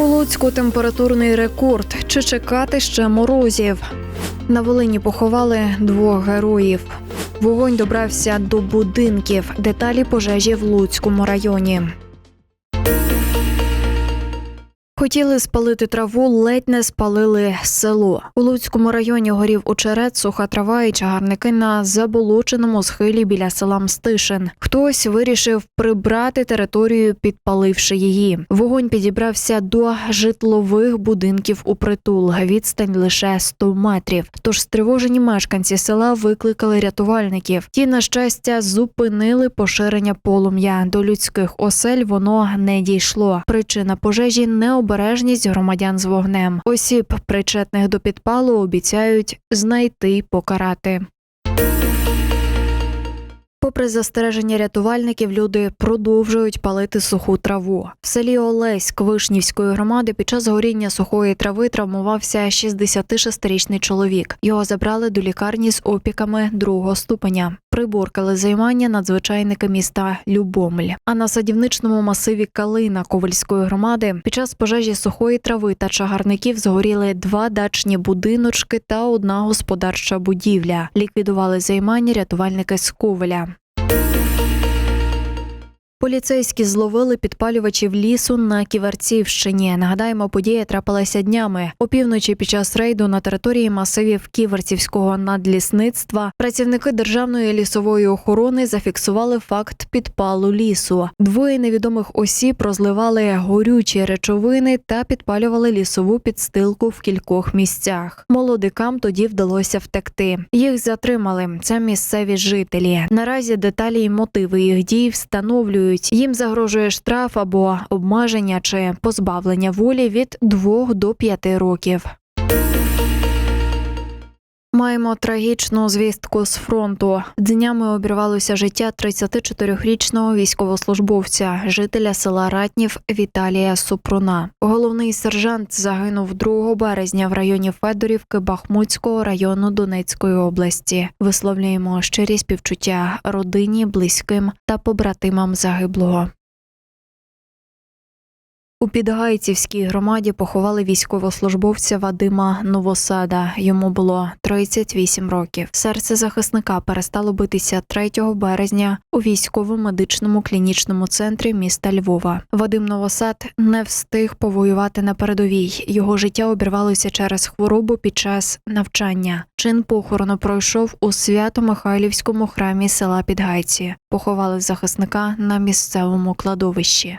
У Луцьку температурний рекорд. Чи чекати ще морозів? На Волині поховали двох героїв. Вогонь добрався до будинків. Деталі пожежі в Луцькому районі. Хотіли спалити траву, ледь не спалили село. У Луцькому районі горів очерет, суха трава і чагарники на заболоченому схилі біля села Мстишин. Хтось вирішив прибрати територію, підпаливши її. Вогонь підібрався до житлових будинків у притул. Відстань лише 100 метрів. Тож стривожені мешканці села викликали рятувальників. Ті, на щастя, зупинили поширення полум'я. До людських осель воно не дійшло. Причина пожежі необережність громадян з вогнем. Осіб, причетних до підпалу, обіцяють знайти й покарати. Попри застереження рятувальників, люди продовжують палити суху траву. В селі Олеськ Вишнівської громади під час горіння сухої трави травмувався 66-річний чоловік. Його забрали до лікарні з опіками другого ступеня. Приборкали займання надзвичайники міста Любомль. А на садівничному масиві Калина Ковальської громади під час пожежі сухої трави та чагарників згоріли два дачні будиночки та одна господарча будівля. Ліквідували займання рятувальники з Ковеля. Поліцейські зловили підпалювачів лісу на Ківерцівщині. Нагадаємо, подія трапилася днями. Опівночі під час рейду на території масивів Ківерцівського надлісництва працівники державної лісової охорони зафіксували факт підпалу лісу. Двоє невідомих осіб розливали горючі речовини та підпалювали лісову підстилку в кількох місцях. Молодикам тоді вдалося втекти. Їх затримали. Це місцеві жителі. Наразі деталі і мотиви їх дій встановлюють. Їм загрожує штраф або обмеження чи позбавлення волі від 2 до 5 років. Маємо трагічну звістку з фронту. Днями обірвалося життя 34-річного військовослужбовця, жителя села Ратнів Віталія Супруна. Головний сержант загинув 2 березня в районі Федорівки Бахмутського району Донецької області. Висловлюємо щирі співчуття родині, близьким та побратимам загиблого. У Підгайцівській громаді поховали військовослужбовця Вадима Новосада. Йому було 38 років. Серце захисника перестало битися 3 березня у військово-медичному клінічному центрі міста Львова. Вадим Новосад не встиг повоювати на передовій. Його життя обірвалося через хворобу під час навчання. Чин похорону пройшов у Свято-Михайлівському храмі села Підгайці. Поховали захисника на місцевому кладовищі.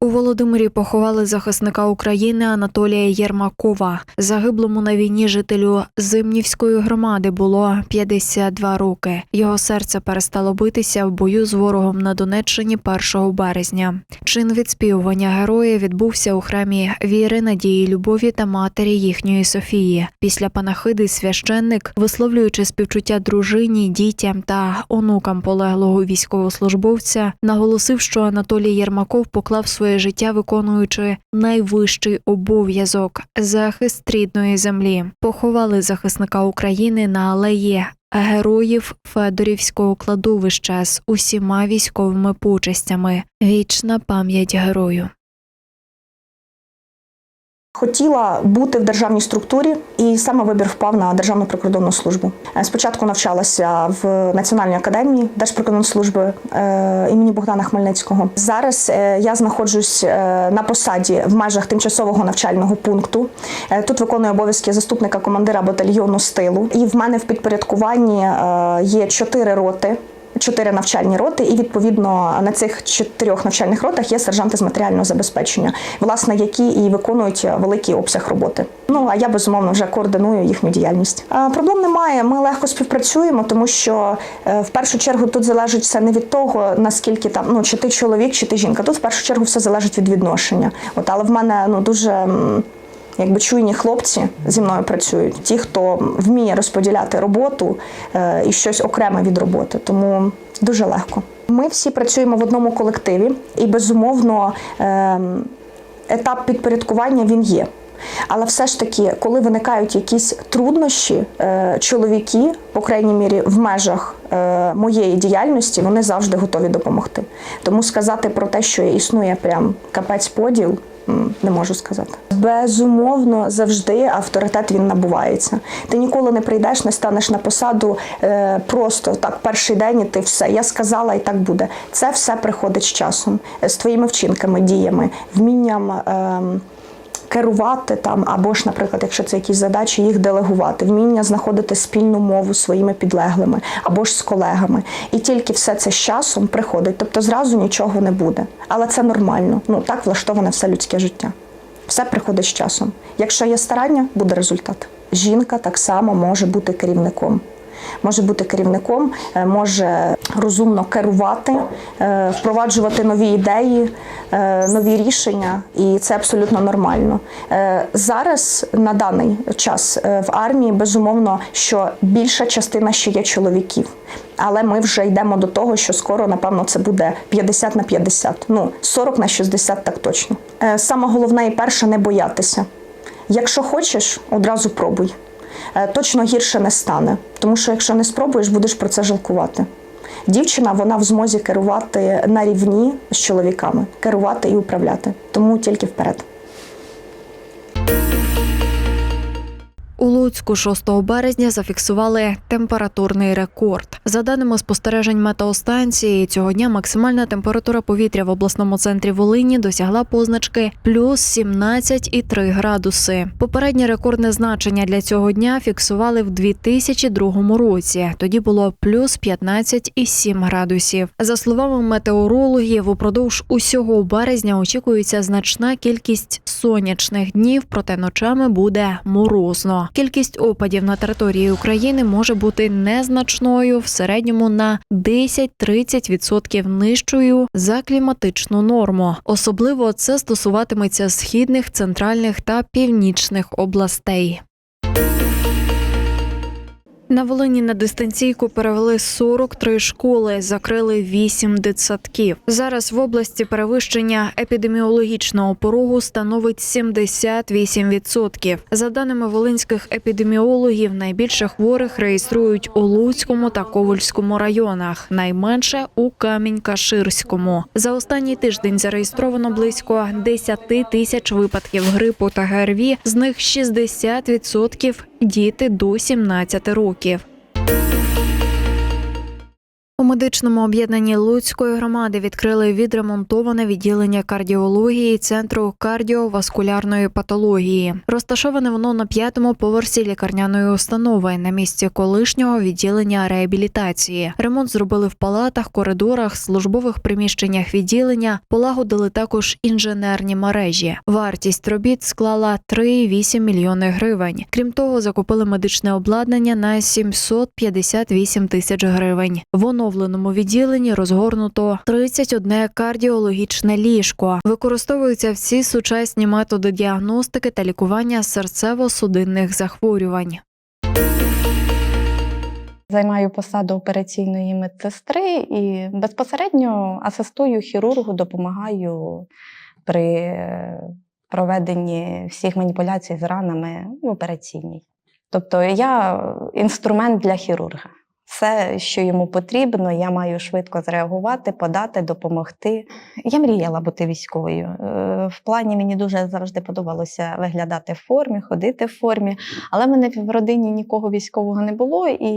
У Володимирі поховали захисника України Анатолія Єрмакова. Загиблому на війні жителю Зимнівської громади було 52 роки. Його серце перестало битися в бою з ворогом на Донеччині 1 березня. Чин відспівування героя відбувся у храмі віри, надії, любові та матері їхньої Софії. Після панахиди священник, висловлюючи співчуття дружині, дітям та онукам полеглого військовослужбовця, наголосив, що Анатолій Єрмаков поклав своє життя, виконуючи найвищий обов'язок захист рідної землі. Поховали захисника України на алеї. Героїв Федорівського кладовища з усіма військовими почестями. Вічна пам'ять герою. Хотіла бути в державній структурі, і саме вибір впав на Державну прикордонну службу. Е, Спочатку навчалася в Національній академії Держприкордонслужби е, імені Богдана Хмельницького. Зараз е, я знаходжусь на посаді в межах тимчасового навчального пункту. Тут виконую обов'язки заступника командира батальйону стилу. І в мене в підпорядкуванні є чотири роти. Чотири навчальні роти, і відповідно на цих чотирьох навчальних ротах є сержанти з матеріального забезпечення, власне, які і виконують великий обсяг роботи. Ну а я безумовно вже координую їхню діяльність. Проблем немає. Ми легко співпрацюємо, тому що е, в першу чергу тут залежить все не від того, наскільки там ну чи ти чоловік, чи ти жінка. Тут в першу чергу все залежить від відношення. От але в мене ну дуже. Якби чуйні хлопці зі мною працюють, ті, хто вміє розподіляти роботу е, і щось окреме від роботи, тому дуже легко. Ми всі працюємо в одному колективі, і безумовно е, етап підпорядкування він є. Але все ж таки, коли виникають якісь труднощі, е, чоловіки, по крайній мірі, в межах е, моєї діяльності, вони завжди готові допомогти. Тому сказати про те, що існує прям капець поділ. Не можу сказати. Безумовно, завжди авторитет він набувається. Ти ніколи не прийдеш, не станеш на посаду е, просто так, перший день і ти все. Я сказала, і так буде. Це все приходить з часом, е, з твоїми вчинками, діями, вмінням. Керувати там, або ж, наприклад, якщо це якісь задачі, їх делегувати, вміння знаходити спільну мову своїми підлеглими або ж з колегами. І тільки все це з часом приходить. Тобто зразу нічого не буде. Але це нормально. Ну так влаштоване все людське життя. Все приходить з часом. Якщо є старання, буде результат. Жінка так само може бути керівником. Може бути керівником, е, може розумно керувати, е, впроваджувати нові ідеї, е, нові рішення, і це абсолютно нормально. Зараз на даний час в армії безумовно, що більша частина ще є чоловіків. Але ми вже йдемо до того, що скоро, напевно, це буде 50 на 50. Ну, 40 на 60 так точно. Саме головне і перше не боятися. Якщо хочеш, одразу пробуй. Е, Точно гірше не стане, тому що якщо не спробуєш, будеш про це жалкувати. Дівчина вона в змозі керувати на рівні з чоловіками, керувати і управляти. Тому тільки вперед. У Луцьку 6 березня зафіксували температурний рекорд. За даними спостережень метеостанції, цього дня максимальна температура повітря в обласному центрі Волині досягла позначки плюс 17,3 градуси. Попереднє рекордне значення для цього дня фіксували в 2002 році. Тоді було плюс 15,7 градусів. За словами метеорологів, упродовж усього березня очікується значна кількість сонячних днів, проте ночами буде морозно. Кількість опадів на території України може бути незначною в середньому на 10-30% нижчою за кліматичну норму. Особливо це стосуватиметься східних, центральних та північних областей. На Волині на дистанційку перевели 43 школи, закрили 8 дитсадків. Зараз в області перевищення епідеміологічного порогу становить 78%. За даними волинських епідеміологів, найбільше хворих реєструють у Луцькому та Ковальському районах, найменше у Камінь-Каширському. За останній тиждень зареєстровано близько 10 тисяч випадків грипу та ГРВІ, з них 60% – діти до 17 років. У медичному об'єднанні Луцької громади відкрили відремонтоване відділення кардіології центру кардіоваскулярної патології. Розташоване воно на п'ятому поверсі лікарняної установи на місці колишнього відділення реабілітації. Ремонт зробили в палатах, коридорах, службових приміщеннях відділення. Полагодили також інженерні мережі. Вартість робіт склала 3,8 мільйони гривень. Крім того, закупили медичне обладнання на 758 тисяч гривень. В оновленому відділенні розгорнуто 31 кардіологічне ліжко. Використовуються всі сучасні методи діагностики та лікування серцево-судинних захворювань. Займаю посаду операційної медсестри і безпосередньо асистую хірургу, допомагаю при проведенні всіх маніпуляцій з ранами в операційній. Тобто я інструмент для хірурга. Все, що йому потрібно, я маю швидко зреагувати, подати, допомогти. Я мріяла бути військовою. Е, В плані мені дуже завжди подобалося виглядати в формі, ходити в формі, але в мене в родині нікого військового не було, і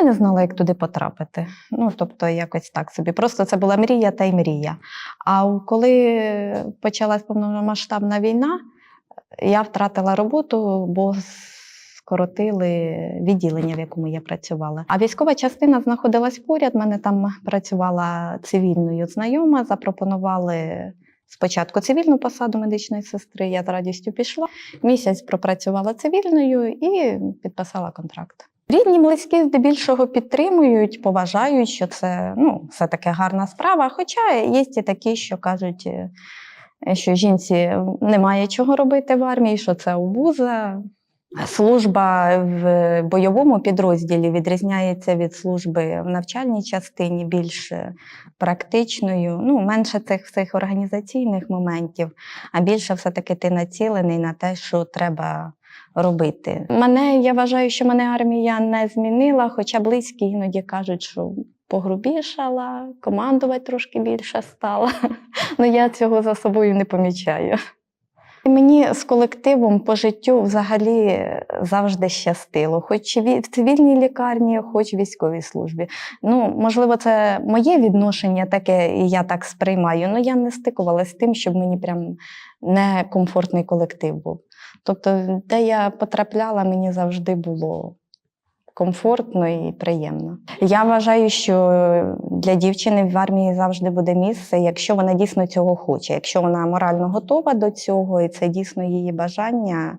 я не знала, як туди потрапити. Ну, тобто, якось так собі. Просто це була мрія та й мрія. А коли почалась повномасштабна війна, я втратила роботу, бо скоротили відділення, в якому я працювала. А військова частина знаходилась поряд. Мене там працювала цивільною знайома, запропонували. Спочатку цивільну посаду медичної сестри, я з радістю пішла. Місяць пропрацювала цивільною і підписала контракт. Рідні, близькі здебільшого підтримують, поважають, що це ну, все таки гарна справа. Хоча є і такі, що кажуть, е, що жінці немає чого робити в армії, що це обуза. Служба в бойовому підрозділі відрізняється від служби в навчальній частині більш практичною. Ну, менше цих всіх організаційних моментів, а більше все-таки ти націлений на те, що треба робити. Мене я вважаю, що мене армія не змінила, хоча близькі іноді кажуть, що погрубішала, командувати трошки більше стала. Ну я цього за собою не помічаю. Мені з колективом по життю взагалі завжди щастило, хоч в цивільній лікарні, хоч в військовій службі. Ну, можливо, це моє відношення таке, і я так сприймаю. але я не стикувалася з тим, щоб мені прям некомфортний колектив був. Тобто, де я потрапляла, мені завжди було комфортно і приємно. Я вважаю, що для дівчини в армії завжди буде місце, якщо вона дійсно цього хоче, якщо вона морально готова до цього, і це дійсно її бажання,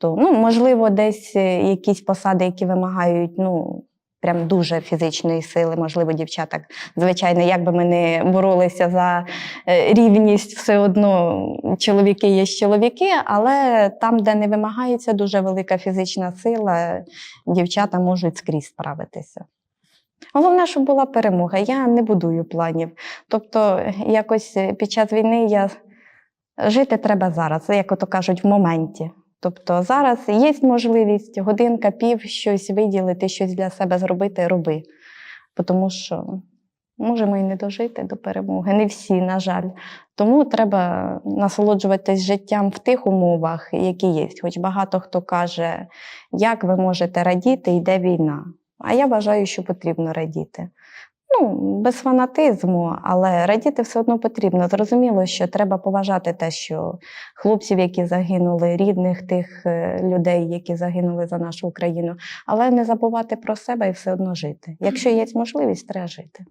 то ну, можливо, десь якісь посади, які вимагають ну, прям дуже фізичної сили, можливо, дівчата, звичайно, як би ми не боролися за е, рівність, все одно чоловіки є чоловіки, але там, де не вимагається дуже велика фізична сила, дівчата можуть скрізь справитися. Головне, щоб була перемога. Я не будую планів. Тобто, якось під час війни я жити треба зараз, як ото кажуть, в моменті. Тобто зараз є можливість годинка, пів щось виділити, щось для себе зробити, роби. Тому що можемо і не дожити до перемоги. Не всі, на жаль. Тому треба насолоджуватись життям в тих умовах, які є. Хоч багато хто каже, як ви можете радіти, йде війна. А я вважаю, що потрібно радіти. Ну, без фанатизму, але радіти все одно потрібно. Зрозуміло, що треба поважати те, що хлопців, які загинули, рідних тих е, людей, які загинули за нашу Україну, але не забувати про себе і все одно жити. Якщо є можливість, треба жити.